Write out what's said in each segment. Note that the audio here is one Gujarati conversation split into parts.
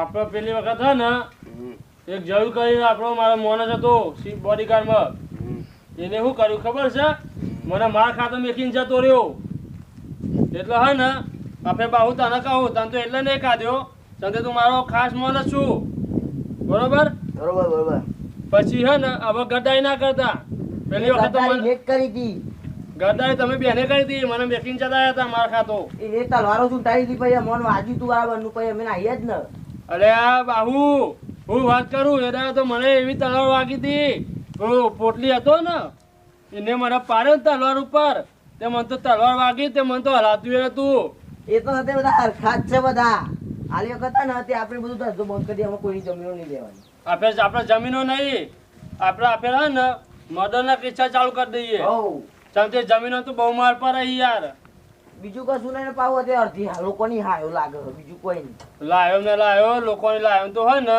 આપણો પેલી વખત હે ને એક જયું કરીને આપણો મારો મોનસ હતો બોડીગાર્ડમાં એને શું કર્યું ખબર છે? મને માર ખાતો મેકીને જતો રહ્યો. એટલે હે ને આપણે બાહુ તને કહું તને તો એટલે નહીં કાઢ્યો. તને તું મારો ખાસ મોનસ છું. બરોબર? બરોબર બરોબર. પછી હે ને હવે ગદાઈ ના કરતા. પેલી વખત મને લેટ કરી હતી. ગદાઈ તમે બેને કરી હતી મને મેકીને જતા હતા માર ખાતો. એ તલવારો ચૂંટાડી હતી પછી મોન વાગ્યું તું બરાબરનું પછી અમે નાહીએ જ ને. અરે આ બાહુ હું વાત કરું એ તો મને એવી તલવાર વાગી હતી. પોટલી હતો ને એને મને પાડ્યો ને તલવાર ઉપર. તે મને તો તલવાર વાગી તે મને તો હલાતું હતું. એ તો હતે બધા હરખા જ છે બધા. આલી વખત ને હતી આપણે બધું ધંધો બંધ કરી અમે કોઈની જમીનો નહીં લેવાની આપણે આપણે જમીનો નહીં. આપણે આપેલા ને મર્ડરના કિસ્સા ચાલુ કરી દઈએ. કેમ કે જમીનો તો બહુ માર પર યાર. બીજું કશું નહીં ને પાવું તે અડધી લોકોની હા એવું લાગે બીજું કોઈ નહીં. લાયો ને લાયો લોકોની લાયો તો હોય ને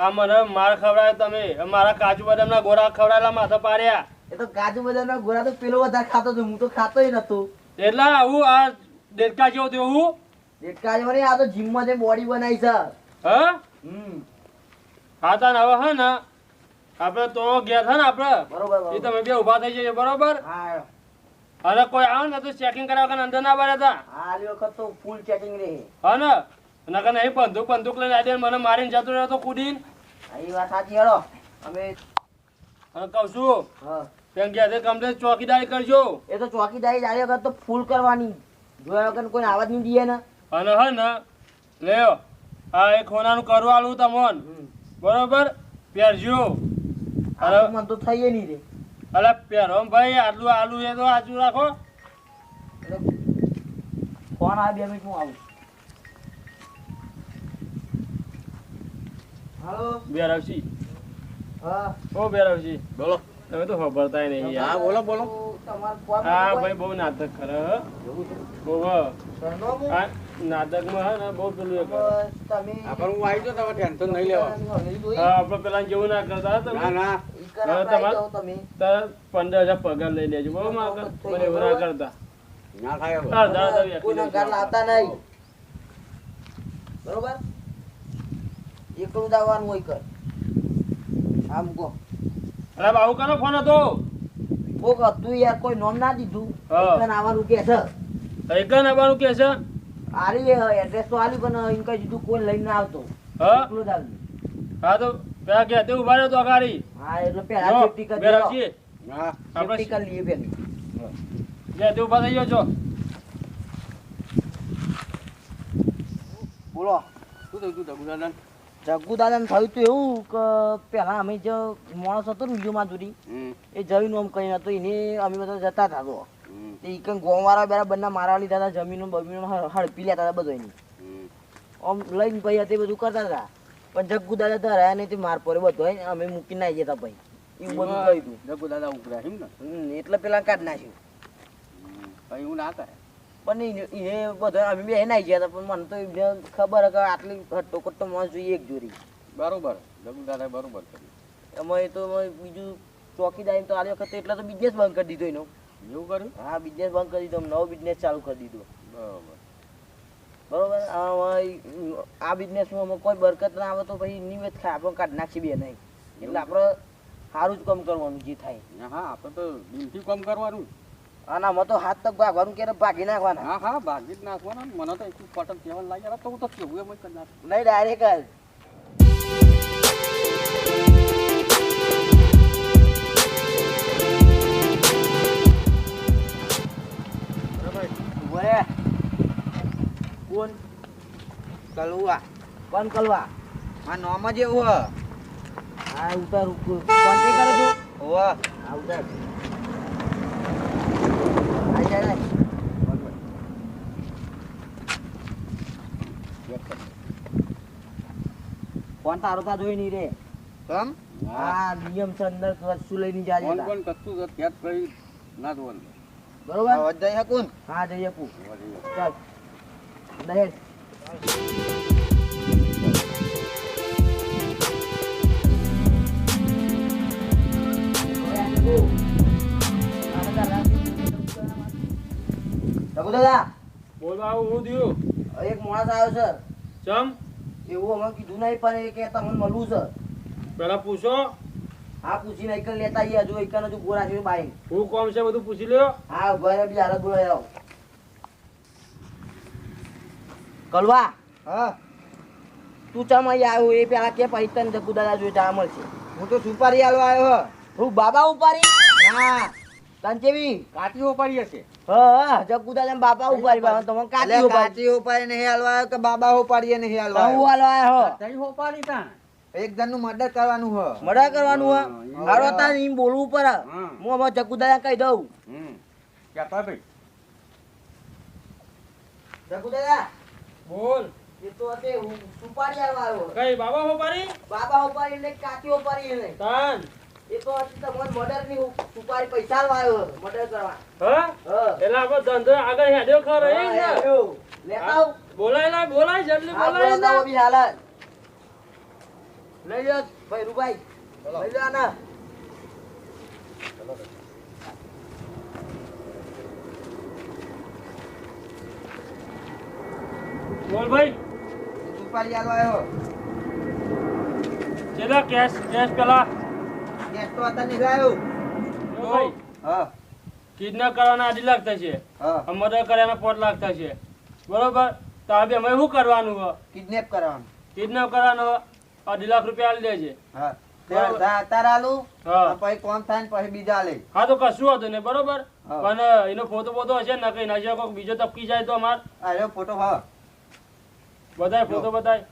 આ મને માર ખવડાયો તમે મારા કાજુ બદામના ગોરા ખવડાયેલા માથા પાડ્યા. એ તો કાજુ બદામના ગોળા તો પેલો વધારે ખાતો હતો હું તો ખાતોય નતો. એટલે આવું આ દેડકા જેવો તેવું દેડકા જેવો નહીં, આ તો જીમમાં જે બોડી બનાવી છે. હા? હમ. હા તાન હવે હે ને આપણે તો ગયા હતા ને આપણે બરોબર એ તમે બે ઊભા થઈ જઈએ બરોબર? હા. અને કોઈ આવે ને તો ચેકિંગ કરવા વગર અંદર ના પડે હતા આ વખત તો ફૂલ ચેકિંગ રહે. હા ને? નકર નહીં બંદૂક બંદૂક લઈને આવીને મને મારીને જતો રહ્યો તો કુદીન. એ વાત સાચી હળો અમે હા કહું છું. હા. ત્યાં ગયા તે કમ્પ્લેટ ચોકીદારી કરજો. એ તો ચોકીદારી આલી વખત તો ફૂલ કરવાની. જોયા વગર કોઈ આવાજ નહીં દે ને. અને હે ને. લ્યો આ એ ખોનાનું કરવાલું તમોન. બરોબર? પહેરજો. અરે મને તો થઈએ નહીં રે. અલે પહેરો ભાઈ આટલું આલુ એ તો આચું રાખો. ફોન આવે બે મિનિટ હું આવું. હાલો? બેરાવશી હા. ઓ બેરાવશી બોલો. તમે તો ખબરતાય નહીં હા બોલો બોલો. હા ભાઈ બહુ નાટક કરે બહુ હ. સરનામું? હે? ને બહુ પેલું તમે આપણ હું આવી જાઉં તમે ટેન્શન નહીં લેવા હા આપણે પેલા જેવું ના કરતા ના. પંદર હજાર પગાર લઈ લેજો. બહુ માર કર- મને એવું ના કરતા. ના થાય હવે. હા, દાદા દાદી આપી કોઈના દેજો ઘર લાવતા નહીં. બરોબર? એકલું દાવાનું હોય કર આમ કહો. અરે બાબુ કનો ફોન હતો. કોક હતું યાર કોઈ નોમ ના દીધું. હા. એકન આવવાનું કે છે. એકન આવવાનું કે છે? આરી એડ્રેસ તો આલી પણ કઈ દીધું કોઈ લઈને આવતો. હા. એકલું હા તો પેલા કે તે ઊભા રહ્યો તો અગાડી. હા એટલે પેલા સેફટી કરી બેરાવશી. હા સેફટી કરી લઈએ પેલી. જે તે ઊભા થઈ ગયો છો બોલો. શું થયું તું થયું એવું કે પેલા અમે જે માણસ હતો ને બીજું માધુરી એ જમીન આમ કઈ નતો એને અમે બધા જતા હતા તો ગોમવાળા બેરા બંને મારા લીધા હતા જમીનો બમીનો હડપી લેતા હતા બધો એની. આમ લઈને ભાઈ તે બધું કરતા હતા. પણ જગ્ગુ દાદા તો રહ્યા નહીં માર પર બધો. અમે મૂકીને ના જતા ભાઈ. એવું બધું કહી દઉં જગ્ગુ દાદા ઉભરા એમ ને? એટલે પેલા કાઢ નાખ્યું. કઈ એવું ના કરે. પણ એ બધો અમે બે નાઈ ગયા હતા પણ મને તો ખબર કે આટલી હટ્ટો કટ્ટો માણસ જોઈએ એક જોડી. બરોબર જગ્ગુ દાદા બરોબર કર્યું. એમાં એ તો બીજું બીજું ચોકીદારી તો આ વખતે એટલે તો બિઝનેસ બંધ કરી દીધો એનો. એવું કર્યું? હા બિઝનેસ બંધ કરી દીધો નવો બિઝનેસ ચાલુ કરી દીધો. બરોબર. બરોબર? આ બિઝનેસમાં અમે કોઈ બરકત ના આવે તો પછી નિવેદ ખાય. આપણે કાઢ નાખી બે નહીં. એટલે આપણે સારું જ કામ કરવાનું જે થાય. હા આપણે તો દિલથી કામ કરવાનું. આના તો હાથ તક ભાગવાનું કે ભાગી નાખવાના. હા હા ભાગી જ નાખવાના મને તો એટલું પટક કહેવાનું લાગ્યા તો હું તો કેવું એમ કરી નાખું. નહીં ડાયરેક્ટ જ. રે. કોણ કલુઆ કોણ કલવા આ નોમ જ એવું હ હા ઉતાર કોન્ટેક કરો છો હા ઉતાર આઈ જાય. ફોન તારો તા જોઈ નહીં રે તમ હા આ નિયમ છે અંદર કશું લઈને જાજે જાય કોણ કશું જ કઈ ના જોવાનું બરોબર જઈ શકું હા જઈ શકું ચાલ દહેજ દાદા બોલ બાબુ હું થયું? એક માણસ આવ્યો સર. ચમ? એવું અમે કીધું નહીં પણ એ કે તમને મળવું સર. પેલા પૂછો. હા પૂછીને એકલ લેતા આવીએ. હજુ એકલ હજુ ગોરા છે બાઈ. હું કોમ છે બધું પૂછી લ્યો. હા ઘરે બી હાલત બોલાવી આવો. કલવા? હા. તું ચમ અહીંયા આવ્યો એ પેલા કે પછી તને જગુ દાદા જોઈ જા મળશે. હું તો સુપારી આલવા આવ્યો હું. બાબા ઉપારી હા તને કેવી? કાટીઓ ઉપારી હશે. હા હા જગુ દાદા બાબા ઉપારી બાબા તમે કાઢી ઉપારી કાચી ઉપાડી નહીં આલવા આવ્યો કે બાબા ઉપાડીએ નહીં હાલવા હું આલવા આવ્યો તઈ ઉપારી તા એક જણનું મર્ડર કરવાનું હ. મર્ડર કરવાનું હ? હા, હારો તાર એમ બોલવું પડે હું. અમારા જગુ દાદા કહી દઉં. હમ. કહેતા ભાઈ. જગુ દાદા બોલ. એ તો તે સુપારી હાલવા કઈ બાબા હોપારી બાબા હોપારી એટલે કાકી હોપારી એટલે તાન. એ તો તમારે મર્ડરની સુપારી પૈસા લાવ્યો મર્ડર કરવા. હા? હા. એટલે આપણો ધંધો આગળ હેડ્યો ખરો એ ને. લેતા આવ. બોલાય ના બોલાય જલ્દી બોલાય ના. હો બી હાલત. લઈ જ ભાઈ રૂપાઈ લઈ જા આને. બોલ ભાઈ સુપારી આલો આવ્યો. ચેલા કેશ કેશ પેલા. કેશ તો આતા નહીં લાવ્યો જો ભાઈ. હા. કિડનેપ કરવાના અઢી લાગતા થશે હા. મર્ડર કર્યાના પોટ લાખ થશે બરોબર? તો હવે અમે શું કરવાનું હો કિડનેપ કરવાનું. કિડનેપ કરવાનો અઢી લાખ રૂપિયા આલી દેજે. હા. હા. પછી કોમ થાય ને પછી બીજા લે હા તો કશું હતું ને બરોબર. પણ એનો ફોટો બોટો હશે ને કઈ બીજો તપકી જાય તો અમાર. ફોટો હા. બધાય ફોટો બધાય.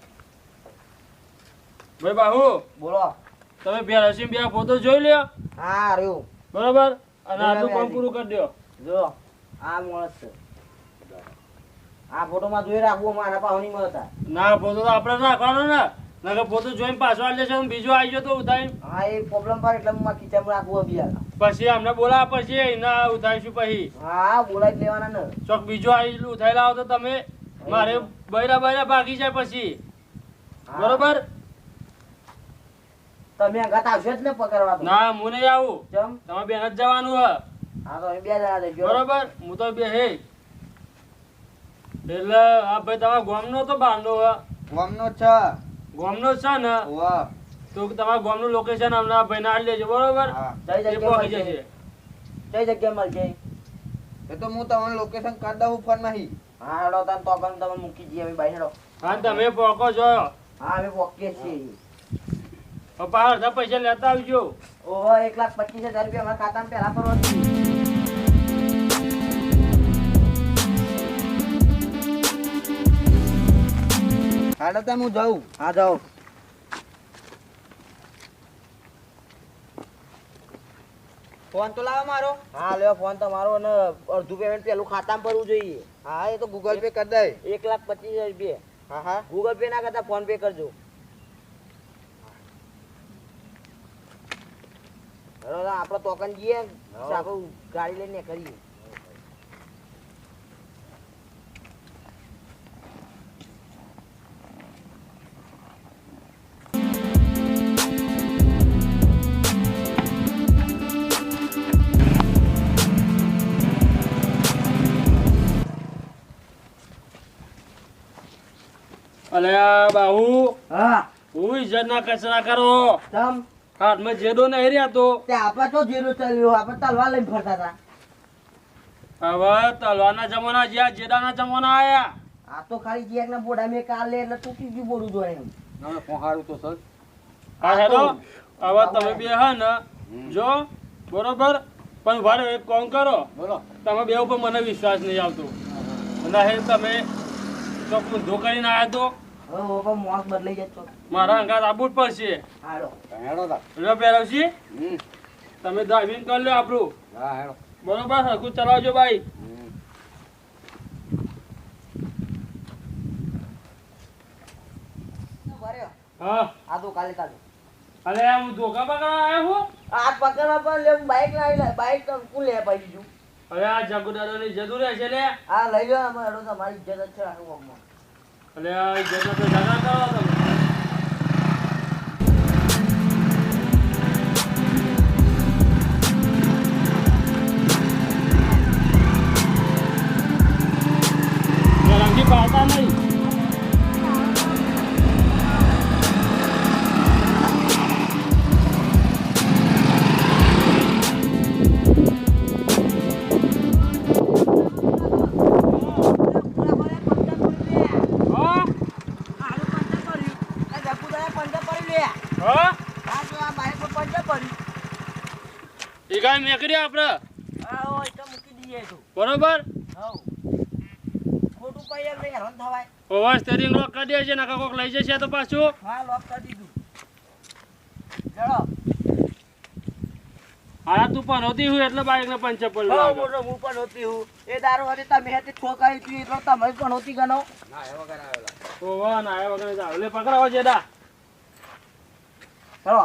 ભાઈ બાહુ બોલો. તમે બે રસીમ બે ફોટો જોઈ લ્યો. હા રહ્યું. બરોબર? અને આટલું કામ પૂરું કરી દો જો આ માણસ છે. આ ફોટોમાં જોઈ રાખવું મારા પાસે નહીં મળતા ના ફોટો તો આપણે રાખવાનો ને. નકર ફોટો જોઈને પાછો આવી જશે બીજો આવી ગયો તો ઉતારી. હા એ પ્રોબ્લેમ પર એટલે હું ખીચામાં રાખવું બિયાર પછી અમને બોલા પછી ના ઉતારીશું પછી. હા બોલાવી જ લેવાના ને. ચોક બીજો આવી ઉઠાઈ લાવો તો તમે. મારે બૈરા બૈરા ભાગી જાય પછી. બરોબર? તમે અંગાત આવશો જ ને પકડવા તો. ના હું નહીં આવું. તમે બેન જ જવાનું હ. હા તો બે જણા જઈશું. બરોબર? હું તો બે હે. એટલે આ ભાઈ તમારા ગામનો તો બાંધો હ. ગોમનો છે. ગોમનો જ છે ને? વાહ તો તમારા ગોમનું લોકેશન હમણાં ભાઈ ના લેજો બરોબર? જઈ જગ્યા? જશે. જઈ જગ્યાએ મળશે એ તો હું તમને લોકેશન કરી દઉં ફોનમાં હા હેડો તાન તો પણ તમે મૂકી દઈએ ભાઈ બાઈ હેડો. હા તમે પોકો છો. હા અમે પોકીએ છીએ. પપ્પા અડધા પૈસા લેતા આવજો. ઓહો એક લાખ પચીસ હજાર રૂપિયા અમારા ખાતામાં પહેલા પરવા દીધી. હાડો તો હું જાઉં. હા જાઓ. ફોન તો લાવો મારો. હા લ્યો ફોન તમારો અને અડધું પેમેન્ટ પેલું ખાતામાં ભરવું જોઈએ. હા એ તો ગૂગલ પે કરી દે. એક લાખ પચીસ હજાર રૂપિયા. હા હા. ગૂગલ પે ના કરતા ફોન પે કરજો. તાન આપણે તોકન જઈએ આપણું ગાડી લઈને કરીએ અલે બાહુ હા. હું ઇજ્જત ના કચરા કરો. તમ? હાથમાં જેડો નહીં રહ્યા તો? તે આપણે તો જીરું ચાલ્યું આપણે તલવાર લઈને ફરતા હતા. હવે તલવારના જમાના જ્યાં જેડાના જમાના આયા. આ તો ખાલી જીએક બોડા મેં કાલ લે એટલે તૂટી ગયું બોડું જોઈએ એમ. ના તો સર. હા હેલો હવે તમે બે હે ને જો બરોબર? પણ ભાડે એક કોમ કરો. બોલો. તમે બે ઉપર મને વિશ્વાસ નહીં આવતો. ના હે. તમે ચોખ્ખું ઊંધો કરીને આવ્યા તો? હું મોસ બદલાઈ જતો મારા અંગાત આવવું જ પડશે હાલો. હેડો તા હમ. તમે ડ્રાઇવિંગ કરી લો આપણું. હા હેડો. બરોબર સરખું ચલાવજો ભાઈ. હા. આ તો કાલે કાલે. અરે હું ધોકા પકડવા આવ્યો હું આ પકડવા પણ લે બાઈક લાવી લે બાઈક તો કોણ લે પછી છું. અરે આ જગુદાદાની જતું છે લે. આ લઈ લો અમે હેડો તમારી ઇજ્જત જ છે આખું ગામમાં. અરે આ જગત તો જગા કરો તમે રંગી પાડતા નહીં ઓવર સ્ટેરિંગ લોક કરી દે છે નકા કોક લઈ જશે તો પાછું. હા લોક કરી દીધું. ચલો. હા તું પણ હોતી હું એટલે બાઈક ને હવ મોટો હું પણ હોતી હું. એ દારૂ હતી તમે હતી ઠોકાઈ હતી એટલો તમે પણ હોતી ગણો. ના એ વગર તો વાહ ના આયા વગર જાવ લે પકડાવો જેડા. ચલો.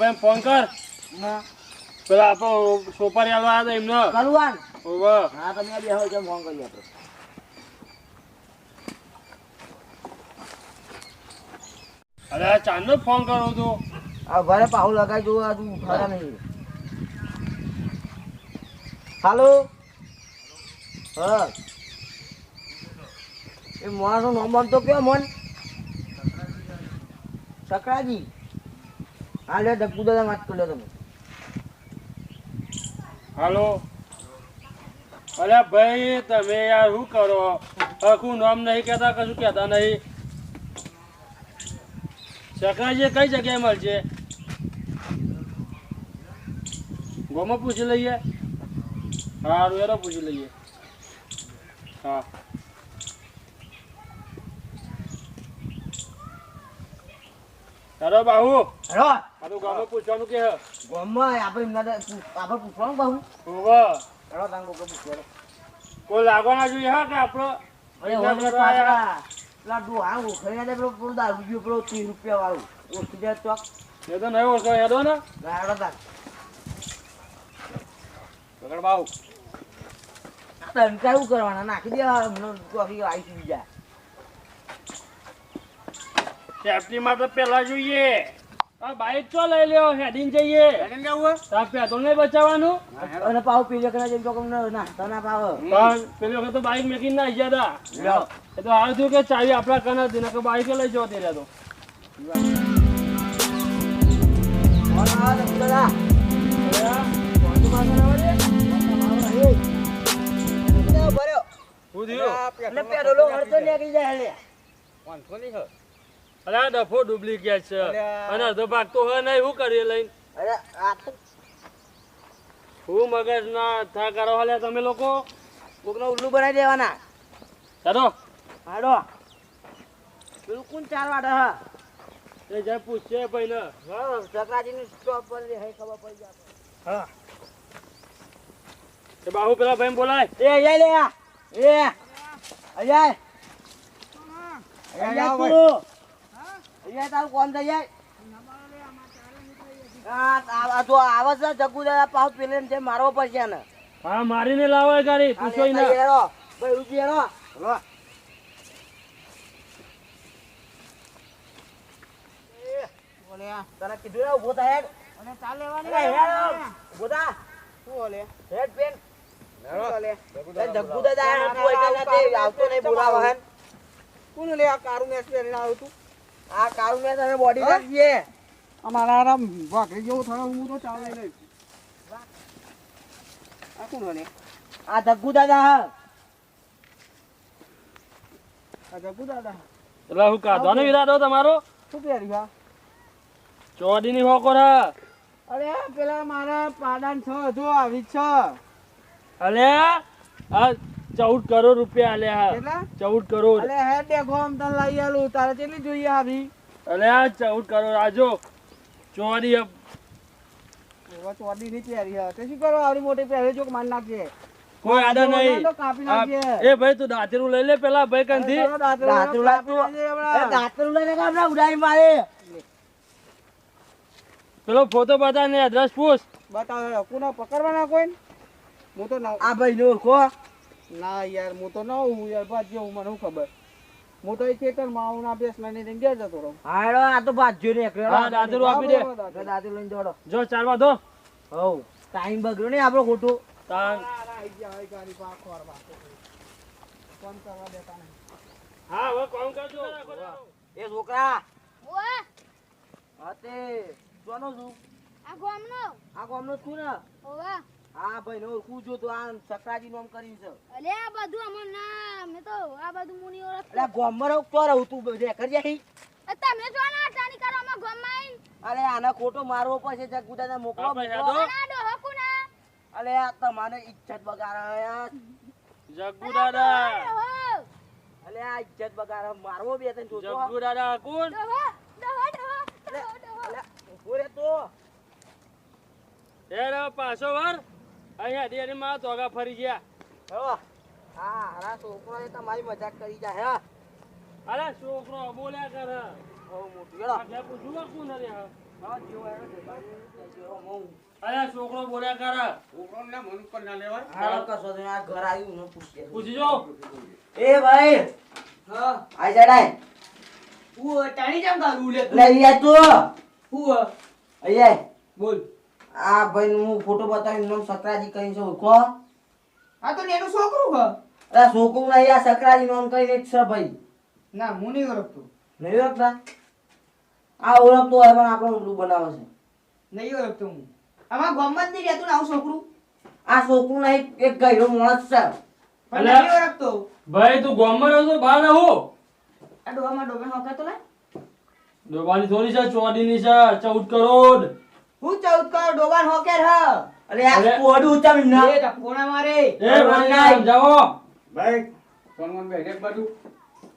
ભાઈ ફોન કર. પેલા આપણો સોપારી હાલવા આવ્યા એમને. કલવાન ઓવા. હા તમે બે હોય ફોન કરી આપણે અરે ચાંદ જ ફોન કરો તો આ ઘરે પાહુ લગાવી જો તું ખરા નહીં. હાલો? હા. એ માણસનું નંબર તો કયો મન? સકરાજી. હા લે ધક્કુ દાદા વાત કરી તમે હાલો. અરે ભાઈ, તમે યાર શું કરો? આખું નામ નહીં કહેતા, કશું કહેતા નહીં. સકાજી કઈ જગ્યાએ મળશે ગોમાં પૂછી લઈએ. સારું એનો પૂછી લઈએ. હા. ચાલો બાહુ. હેલો. આ ગામ પૂછવાનું કે ગોમમાં આપણે દે- આપણે પૂછવાનું બાહુ. ઓવો હેલો તાંગો કે પૂછવાનું કોઈ લાગવાના જોઈએ હા કે આપણો? અરે ઓલે પાછા પેલા ડોહા ઉખડી ના દે પેલો પેલો દારૂ ગયો પેલો ત્રીસ રૂપિયા વાળું. ઓછી દે ચોક એ તો નહીં ઓળખો હેડો ને. ગાડો તાર. પકડ બાહુ. તનકા કરવાના? નાખી દેવા હમણાં કોફી આવી જાય. સેફટી માટે પેલા જોઈએ. આ બાઈક ચો લઈ લ્યો? હેડિંગ જઈએ. હેડીને જવું તાર પેટ્રોલ નહીં બચાવવાનું? અને પાવ પીલે કના જેમ તો નાસ્તા ના પાવ. પણ પેલી વખત તો બાઈક મેકીને ના ગયા હતા એ તો હાલ થયું કે ચાવી આપણા કને હતી નકર બાઈકે લઈ જવા તે. રહ્યા તો નહીં. અરે આ ડફો ડુપ્લિકેટ છે. અને અડધો ભાગ તો હવે નહીં શું કરીએ લઈને. શું મગજ ના થા કરો હાલે તમે લોકો? કોકનો ઉલ્લુ બનાવી દેવાના. ચાલો. હાડો. બિલકુલ ચાલવા ડહ એ જાય પૂછશે પહેલે હા સકરાજીની સ્ટોપ પર હે ખબર પડી જાય. હા. એ બાહુ પેલા ભાઈ બોલાય. એ અહીંયા લે એ અહીંયા અહીંયા તું તારું કોણ થઈ જાય? આ આ જો આવે છે પેલે ને મારવો પડશે ને હા મારીને લાવો ગાડી પૂછો આ હેરો ભાઈ ઉજી હેરો તને કીધું ને ઊભો થા હેડ. અને ચાલ લેવાની હેડ. થા. શું ઓલે પેન આવતો નહીં બોલાવા હે કોણ લે આ કારું મેચ પહેરીને આવ્યું તું? આ કાળું ને તને બોડી લાગીએ અમારા આરામ વાઘરી જેવું થાય હું તો ચાલે નહીં. આ કોણ લે આ જગ્ગુ દાદા હા. આ જગુ દાદા એટલે હું કાઢવાનો ઈરાદો તમારો? શું પહેરી હા ચોડી ની હોકો રા અરે પેલા મારા પાડાન છ જો આવી જ છે. અલે આ ચૌદ કરોડ રૂપિયા આલ્યા કેટલા? ચૌદ કરોડ. અલે હેડ દેખો આમ તને લઈ આલું. તારે કેટલી જોઈએ આવી? અલે આ ચૌદ કરોડ આજો ચોરી એવા ની પહેરી હા. શું કરો? આવડી મોટી પહેરી જો માન નાખજે. કોઈ આડા નહીં. તો કાપી આ- નાખજે. એ ભાઈ તું દાંતરું લઈ લે પેલા ભાઈ કંથી દાંતરું દાંતરું લઈને મારે. ફોટો બતા ને એડ્રેસ પૂછ. બતાવો. કોને પકડવાના કોઈ હું તો આ ભાઈ નો ઓળખો. ના યાર હું તો ન હું યાર ભાજ્યો હું મને શું ખબર? હું તો એ ખેતરમાં આવું ના બેસ લઈને ગયા જતો રહું. હાડો આ તો ભાજ્યો ને હા દાદરું આપી દે. દાદી. લઈને દોડો. જો ચાલવા દો. હવ ટાઈમ બગડ્યો ને આપણો ખોટું. તાન. આઈ ગયા હોય ગાડી પાક ખોરવા ફોન કરવા દેતા હા હવે કોમ કરજો? એ છોકરા. ઓય હા તે કોનો છું. આ ગોમનો. આ કોમનો છું ને. ઓવે હા ભાઈ નો હું જો તો? આ સકરાજી નોમ કર્યું છે. અલે આ બધું અમર ના મે તો આ બધું મુની ઓળખ અલે ગોમમાં તો રહું તું? બધે કર જાય તમે જો ના આટાની કરો અમાર ગોમાઈ. અરે આને ખોટો મારવો પડશે જગુદાને મોકલો મોકલો. હેડો. આ હકુ ના અલે આ તમારે ઇજ્જત બગાડે જગ્ગુ દાદા અલે આ ઇજ્જત બગાડે મારવો બે તને જોતો. જગ્ગુ દાદા કોણ? ડહો ડહો ડહો ડહો ડોહો. ઓરે તો એ રે પાછો વર. અહીંયા દેરી માં તોગા ફરી ગયા. હેલો હા હારા છોકરો તમારી મજાક કરી જાય હા અરે છોકરો બોલ્યા કર. બહુ મોટું એડા આટલે પૂછ્યું કોણ રે હા? હા. અરે છોકરો બોલ્યા કરે. છોકરાને મન ઉપર ના લેવાય. હાલો. આ ઘર આવ્યું ને પૂછીએ. પૂછજો એ ભાઈ. હા. આઈ જડાય. હું ટાણી જામ લે લે અહીંયા તો. હું અહીંયા બોલ. આ ભાઈ હું ફોટો બતાવી નામ સકરાજી કહી છે ઓળખો? આ તો એનું છોકરું હ. અરે છોકરું નહીં આ સકરાજી નામ એક છે ભાઈ. ના હું નહીં ઓળખતો. નહીં ઓળખતા? આ ઓળખતો હોય પણ આપણો ઊંધું બનાવે છે. નહીં ઓળખતો હું. આમાં ગમત નહીં રહેતું ને આવું છોકરું? આ છોકરું નહીં એક ગયરો માણસ છે. પણ નહીં ઓળખતો. ભાઈ તું ગમત રહ્યો તો બહાર હો આ ડોહામાં ડોબે હોકા તો લે ડોબાની થોડી છે ચોડીની છે ચૌદ કરોડ. હું ચૌદ કરોડ ડોબાન હોકેર હ. અરે આ. કોડું ઉચાવી ના એ ટકોણા મારે? એ ભાઈ જાઓ. ભાઈ. કોણ કોણ બે એક બાજુ.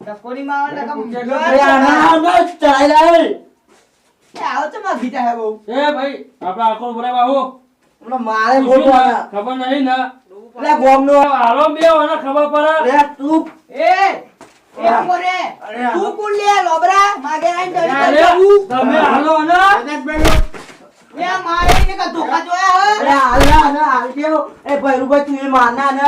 ટકોણી માં આવે કમ અરે આના આના ચડાઈ લાય એ આવો તો માં ગીતા હે બહુ. એ ભાઈ આપડા આખો બોલે બાહુ હમણાં મારે પૂછ્યું ખોટું ને, આવે. ખબર નહીં ને. અરે ગોમનો હાલો બે મને ખબર પડે. અરે તું એ કોણ લે? લોબરા માગે આઈ તમે હાલો ને. આ મારે એને કા ધોકા જોયા અરે હ હાલ ના હાલ હાલ કેવો એ ભૈરુભાઈ તું એ મારના ને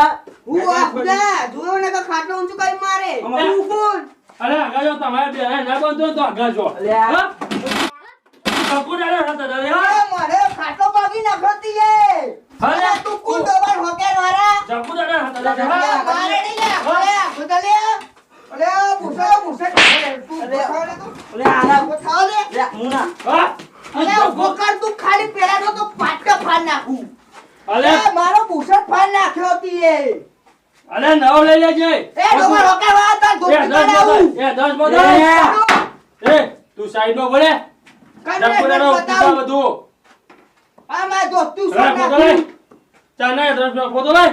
હું આ જોયો ને કે ખાટલો ઊંચું કરી મારે. તું કોણ? અરે આગળ જો તમારે બે ના બંધો તો આગળ જો. અરે આ- હા? હતા દાદા, મારે ખાટલો ભાગી નાખતી એ. અરે, અરે તું કોણ ડોબાન હોકેર મારા? ચક્કુ દાદા હતા દાદા, મારે નહીં લે અરે ખુદા અરે ભૂસો ભૂસો અરે. તું અરે આના ભૂસો લે. મુના હા? અરે ઊભો કર તું ખાલી પેલા તો પાટકા ફાડ નાખું. અલે. મારો બુશર્ટ ફાડ નાખ્યો હતી એ. અલે નવો લઈ લેજે. એ ડોબર રોકાવા એ ધોતી દસ એ દસ બતાય. એ તું સાઈડમાં બોલે દાદા પૂછા બધું. આ અરે, સોના ખોટો લઈ. ચાલ દસમાં ખોટો લઈ.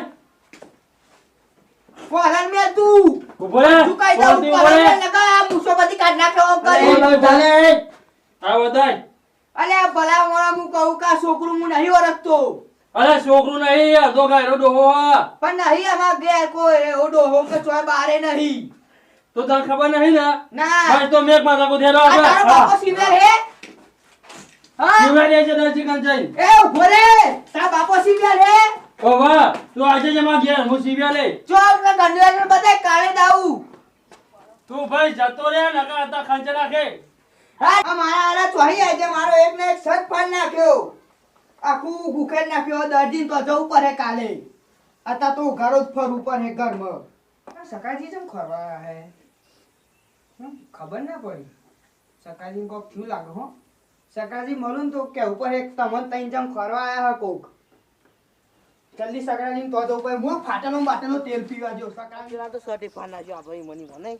ફોરન મે તું. રહે. તું કઈ દઉં રહે. લગા મુસો બધી કાઢ નાખ્યો કરી. ચાલે આ બતાય. અલે ભલા મોણા હું કહું કે છોકરું હું નહીં ઓળખતો. અરે છોકરું નહીં અડધો ગાયરો ડોહો હો. પણ નહીં અમાર ઘેર કોઈ એવો ડોહો કે ચોય બારે નહીં. તો તને ખબર નહીં ને? ના. ભાઈ તો મેક માતા કો ધેરો આ તારો બાપો સિવિયર હે? હા. દે છે દસ ચિકન જઈને. એ ઊભો રે. તારા બાપો સિવિયર હે? ઓ વાહ, તું આજે જ એમાં ઘેર, હું સીવ્યા લે. ચોક ને ગંડવેલ બતાય કાળે દાવું તું ભાઈ જતો રે નકા આતા ખાંચે નાખે હા મારા આરા ચોહી મારો ને એક ફાડ નાખ્યો. આખું ગુખેર નાખ્યો. દર્દી તો જવું કાલે. અત્યારે તો ઘરો જ સકાજી ખરવા હે? ખબર ના પડી. સકાજી કોક થયું લાગે હો. સકાજી મળું તો ઉપર એક તમને તઈ જેમ ખરવા આયા હે કોક. જલ્દી સકાજી તો જવું ઉપર હું ફાટનો બાટનો તેલ પીવા જો પેલા તો સર્ટી પાડ જો આ ભાઈ મની મને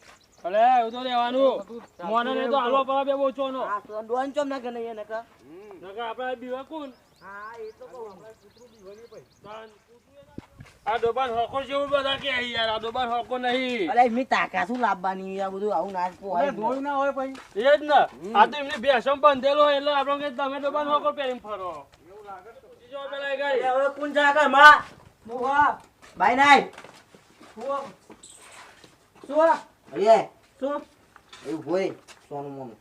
અલે એવું તો રહેવાનું. મોને ને તો હાલવા પડે બે બોચો નો આ તો ડોન ચોમ ના ગને એને કા? નકર આપણે બીવા કોણ? હા એ તો કહું. તાન. આ ડોબાન હોકો જેવું બધા કે અહીં યાર આ ડોબાન હોકો નહીં. અરે એમની તાકાત શું લાવવાની આ બધું? આવું નાચ પોહાય ધોયું ના હોય પછી એ જ ને. આ તો એમને બેસમ બંધેલો હોય એટલે આપણે કે તમે ડોબાન હોકો પહેરીને ફરો. બીજો પેલા એ હવે કોણ જા માં. મોવા બાય નાઈ મોવા શું અરે શું? એવું હોય સોનું મોનું.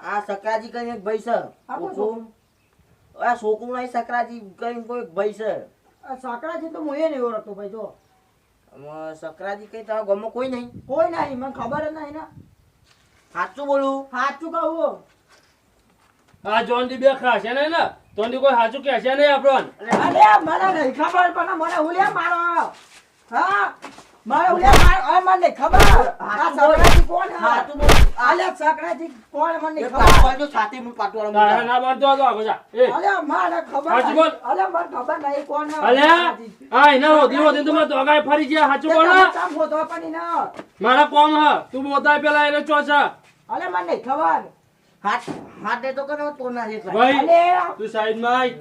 આ સકરાજી કઈ એક ભાઈ છે. આપો આ છોકરું નહીં સકરાજી કઈ કોઈ ભાઈ છે. સકરાજી તો હું એ નહીં ઓળખતો ભાઈ જો. સકરાજી કઈ તારા ગામમાં કોઈ નહીં. કોઈ નહીં મને ખબર જ નહીં ને. સાચું બોલું? સાચું કહું. આ જોનડી બે ખાશે નહીં ને જોન કોઈ સાચું કહેશે નહીં આપણને. અરે મને નહીં ખબર પણ મને ઉલ્યા મારો. હા? મારે મને ખબર આ કોણ હે? કોણ મને ખબર? છાતી પાટવાળો ના એ. ખબર બોલ. મને ખબર નહીં કોણ આ તો ફરી ગયા. સાચું બોલ હોતો પણ મારા કોમ હ. તું બોતાય પેલા એને ચોચા અલ્યા મને ખબર. હાથ હાથે તો કરો તો ના તું સાઈડમાં આય.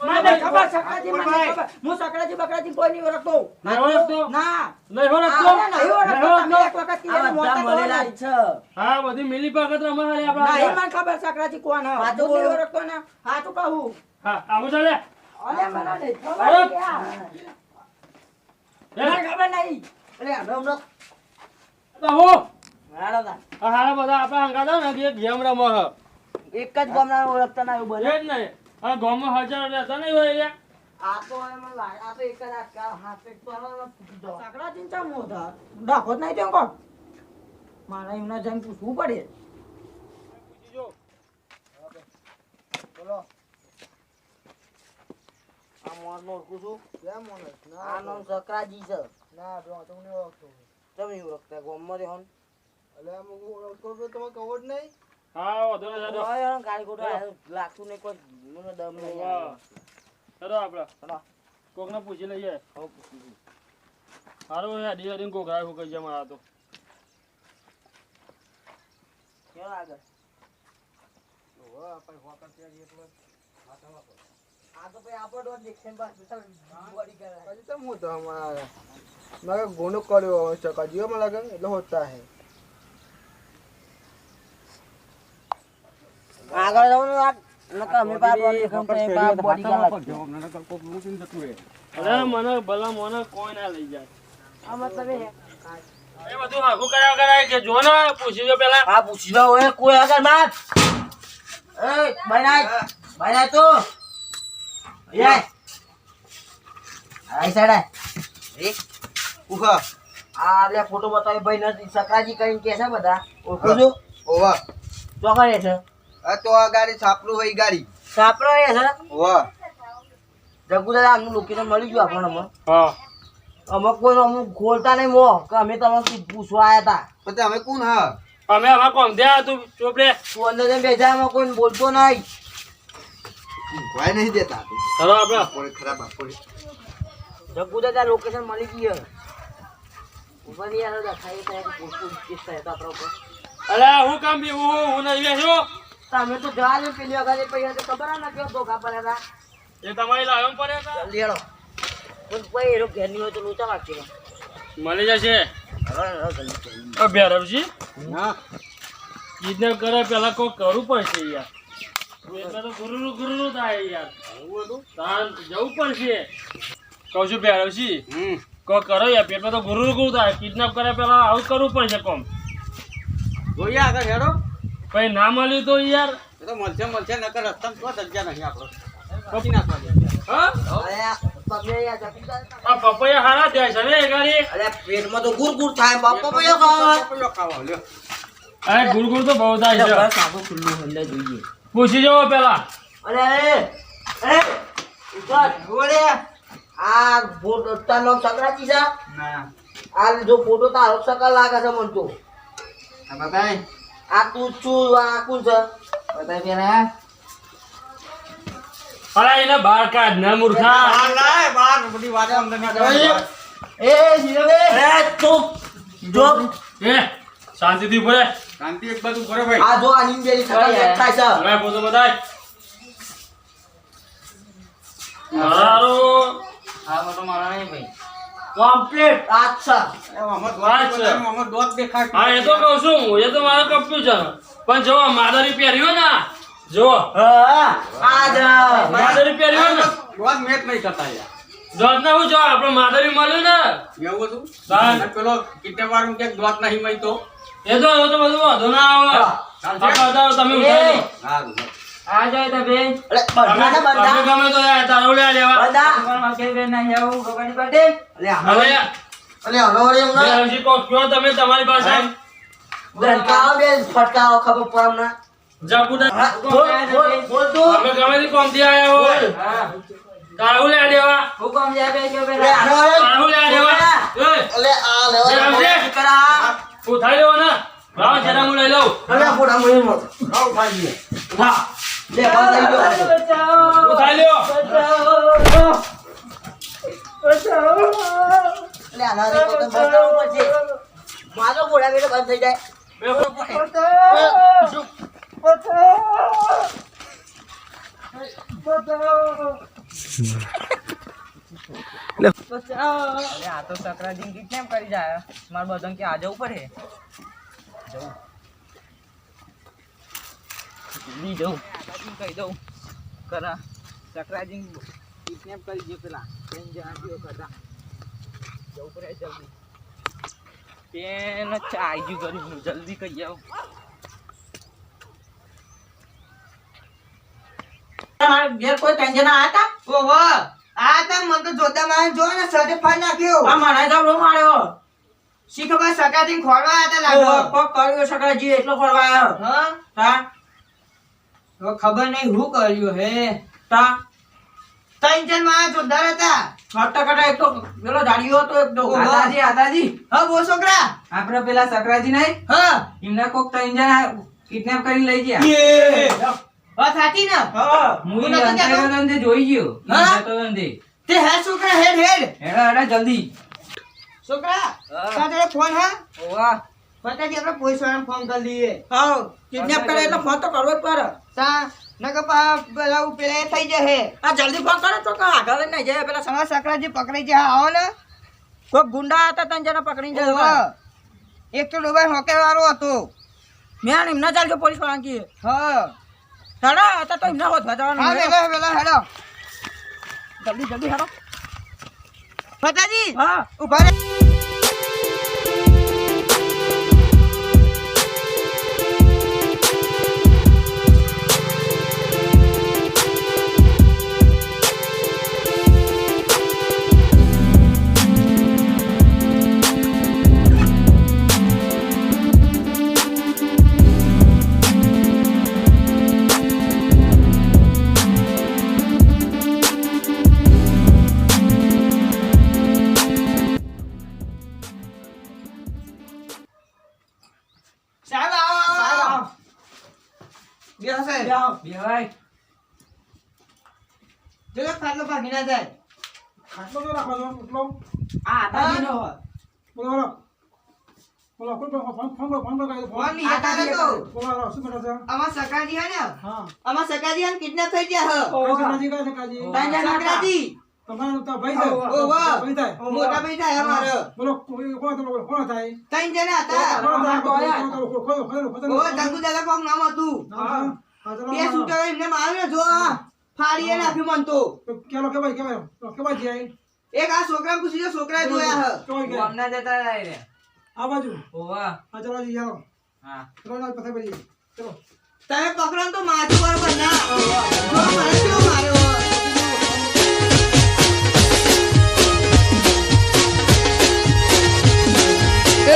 મને નહીં ખબર સાંકળાજી મને ખબર. હું સાંકળાજી બકરાજી કોઈ નહીં ઓળખતો? ના. ઓળખતો? ના નહીં ઓળખતો. નહીં ઓળખતો? તમે એક વખત આ મોટા મળેલા છે. હા બધી મિલી પાકત રમે નહીં આપડા મને ખબર સાંકળાજી કોણ હા? સાચું હું નહીં. ઓળખતો ને? સાચું કહું. હા આવું ચાલે અરે મને નહીં ખબર નહીં. અરે હમણાં હમણાં બાહુ હાલો દા હાલો બધા આપણા હંગાતા ને ગેમ રમો હ. એક જ ગામના ઓળખતા ના એવું બને. એ જ નહીં. આ ગામમાં હજાર રહેતા નહીં હોય યાર આ તો એમાં લાગે આ તો એક જ હાથ એક તો હવે ફૂટી જવા. સાંકળાજી ચા મોઢા દાખો જ નહીં તેમ કોણ મારે એમને જઈને પૂછવું પડે બોલો આ મોરનો ઓળખું છું કેમ મોનસ? ના, આ નામ સકરાજી છે ના, તો તો નહીં ઓળખતો. તમે એવું ઓળખતા ગામમાં રહ્યો ને? અલ્યા, હું ઓળખતો તો તમે ખબર જ નહીં? હા વાંધો યાર ગાડી લાગતું નહીં કોઈ મને દમ નહીં ચલો આપડે. ચલો. કોકને પૂછી લઈએ. હવે પૂછી લઈએ. હારું યાર ડી અડીને કોક રાય મારા તો ચલો આગળ? આપણે હોકર ત્યાં એટલે કરાય. ગુનો ચકાજીઓ માં લાગે એટલે હોતા હે. આગળ જવાનું આ નકર અમે પાર બોડી દેખામ તો એ પાર જતું કરાય. અરે મને ભલા મને કોઈ ના લઈ જાય. આ મતલબ એ એ બધું હાકુ કરાવ કરાય કે જો ને પૂછી જો પેલા. હા પૂછી લો. એ કોઈ આગળ માત એ બનાય બનાય તો. એ આઈ સાઈડ એ ઉખા આ લે ફોટો બતાવી. ભાઈ નથી સકરાજી કરીને કે છે બધા? ઓળખું છું? ઓવા. ચોકડે છે. તો આ ગાડી છાપરું હોય ગાડી. છાપરો એ છે? જગુ જગુદાદા આમનું લોકેશન મળી ગયું આપણને. હા. અમુક કોઈ અમુક ખોલતા નહીં મો કે અમે તમને પૂછવા આવ્યા હતા પછી અમે કોણ હા? અમે કોમ દે તું ચોપડે. તું અંદર જઈને એમાં કોઈ બોલતો નહીં. ભાઈ નહીં દેતા. ચલો આપડે. આપણે ખરાબ આપણે જગુદાદા લોકેશન મળી ગયું ઉપર નહીં આવે દેખાય થાય કેસ થાય તો આપણા ઉપર. અરે હું કામ બી હું હું નહીં બેસ્યો તમે તો જવા દે પેલી વખતે પૈસા તો ખબર ના કેવો ધોકા પડ્યા હતા. એ તમારી લાવ્યો પડે હતા? જલ્દી હેડો. પણ કોઈ એરો ઘેર હોય તો લોચા વાગશે. મળી જશે. ભેરવજી? હા. કિડનેપ કરે પેલા કોઈ કરવું પડશે યાર. એટલે તો ગુરુનું થાય યાર. તાન જવું પડશે. કહું છું ભેરવજી કોઈ કરો યાર પેટમાં તો ગુરુનું ગુરુ થાય. કિડનેપ કરે પેલા આવું કરવું પડશે કોમ. જોઈએ આગળ હેડો. પછી ના મળ્યું તો યાર. એ તો મળશે મળશે નકર રસ્તા તો સજ્જા નહીં આપણો. હા? અરે આ પગે યાર પપૈયા હારા જાય છે ને ગાડી? અરે પેટમાં તો ગુર ગુર થાય બાપા ખાવા. ખાવા લ્યો. અરે ગુરગુર તો બહુ થાય છે. ખુલ્લું જોઈએ. પૂછી જવો પેલા. અરે અરે ઉપર બોલે આ ફોટો તારો સકરાજી છે? ના. આ જો ફોટો તારો સકર લાગે છે મન તો. આ બતાય આ તું છું આ કોણ છે બતાય પેલા અરે એને બહાર કાઢ ના મૂર્ખા લાય બાર બધી વાતે અંદરની એ જીરવે અરે તું જો એ શાંતિથી બોલે શાંતિ એક બાજુ કરે ભાઈ આ જો આ નીંદેલી સકર દેખાય છે હવે પોતો બતાય હારું આ તો મારા નહીં ભાઈ કમ્પ્લીટ અચ્છા. છે. દોત દેખાય હા એ તો કહું છું હું એ તો મારો કમ્પ્યુટર પણ જો માદરી પહેર્યો ને જો. હા. આ જ માદરી પહેર્યો ને? દોત મેચ નહીં થતા યાર દોત ને હું જો આપણે માદરી મળ્યું ને? એવું હતું. અને પેલો કિટે વાળું ક્યાંક દોત નહીં મળી તો? એ તો તો બધું વાંધો ના આવે. હા. આ બધા તમે. આ જાય તો બેન. અરે બંધા ને અમે ગમે તો યાર તારું લે લેવા. બંધા. કે બેન ના જાવું ભગવાન પાસે. અલે હવે અલે હવે વળી બે હજી કોક કયો તમે તમારી પાસે? દંડકાઓ બે ફટકાઓ ખબર પડે હમણાં જાપુડા બોલ બોલ તું. અમે ગમે તે કોમથી આયા હોય. હા. તારું લે લેવા. હુકમ જાય બે કે આનો હવે તારું લે લેવા. અલે આ લેવા કરા. ઉઠાઈ લેવો ને. લાવો જરા હું લઈ લઉં. અલે ફોટા મુઈ મો આવ ખાઈ હા. લે બંધ થઈ ગયો ઉઠાઈ લ્યો અલે આના રે તો બતાવવું પડશે મારો ઘોડા બેટો બંધ થઈ જાય. અરે આ તો સકરાજી કેમ કરી જાય? મારે બધાને કે આ જવું પડે? જવું જલ્દી જવું કહી દઉં? કરા. સકરાજી કિડનેપ કરી દે પેલા. ત્રણ જણા જેવો કરતા જવું પડે જલ્દી. પેન ચાઈ ગયું હું જલ્દી કહી આવું ઘેર કોઈ ઓહો. આ તો મને તો જોતા મને જો ને સડે ફાડ નાખ્યો. આ મારા બહુ માર્યો. શી ખબર સકાથી ખોરવા હતા લાગો કોક કર્યો સકરાજી એટલો ફરવાયો હા? ખબર નહીં હું કર્યું હે? તા. ત્રણ જણ મારા જોરદાર હતા. હટ્ટા કટા એક તો પેલો દાડીયો હતો એક તો ઓહો. આદાજી આદાજી. હા બો છોકરા. આપણે પેલા સકરાજી નહીં? હા. એમના કોક ત્રણ જણા કિડનેપ કરી લઈ ગયા. હા સાચી ને? હા. હું નતો જોઈ ગયો. હા? અંતે. તે હે છોકરા હેડ હેડ. હેડો હેડો જલ્દી. છોકરા હા. ફોન હે? ઓવા પતાજી આપણે પોલીસ વાળાને ફોન કરી દઈએ હા. કિડનેપ કરે એટલે ફોન તો કરવો જ પડે. તા નકર પા પેલા પેલા થઈ જશે. આ જલ્દી ફોન કરો તો આગળ જાય પેલા તમારા સકરાજી પકડી જાય આવો ને. કોઈ ગુંડા હતા જણા પકડીને ઓહો. જાય એક તો ડોબાઈ હોકે વાળો હતો. મેં એમને ચાલજો પોલીસવાળા કીએ હા. હેડો હતા તો એમને હોત જવાનું હા હેડો. વેલા વેલા હેડો. જલ્દી જલ્દી હેડો. ફતાજી હા. ઊભા રહે. જો ખાટલો ભાગી ના જાય. આ આદાજીનો હોત. ફોન નહીં હતા ને તો. આમાં સકાજી હે ને? આમાં સકાજી હે કિડનેપ થઈ ગયા હે. ત્રણ જણા હતા. સકાજી? મોટા ભાઈ થાય. અમારો. ત્રણ જણા હતા. ઓહો જંગુ દાદા કોણ નામ હતું. બે શૂટર એમને માર્યો જો આ. ફાડીએ નાખ્યું મન તો. કેલો કે ભાઈ કે ભાઈ કે ભાઈ જાય એક આ છોકરા પૂછી છોકરા જોયા હ? ગામના જતા રહે રે આ બાજુ? ઓવા હા ચલો જી ચાલો હા. ચલો ના પથે પડી ચલો. તમે પકડો તો માથું બરોબર ના. જો મને કેવું માર્યો એ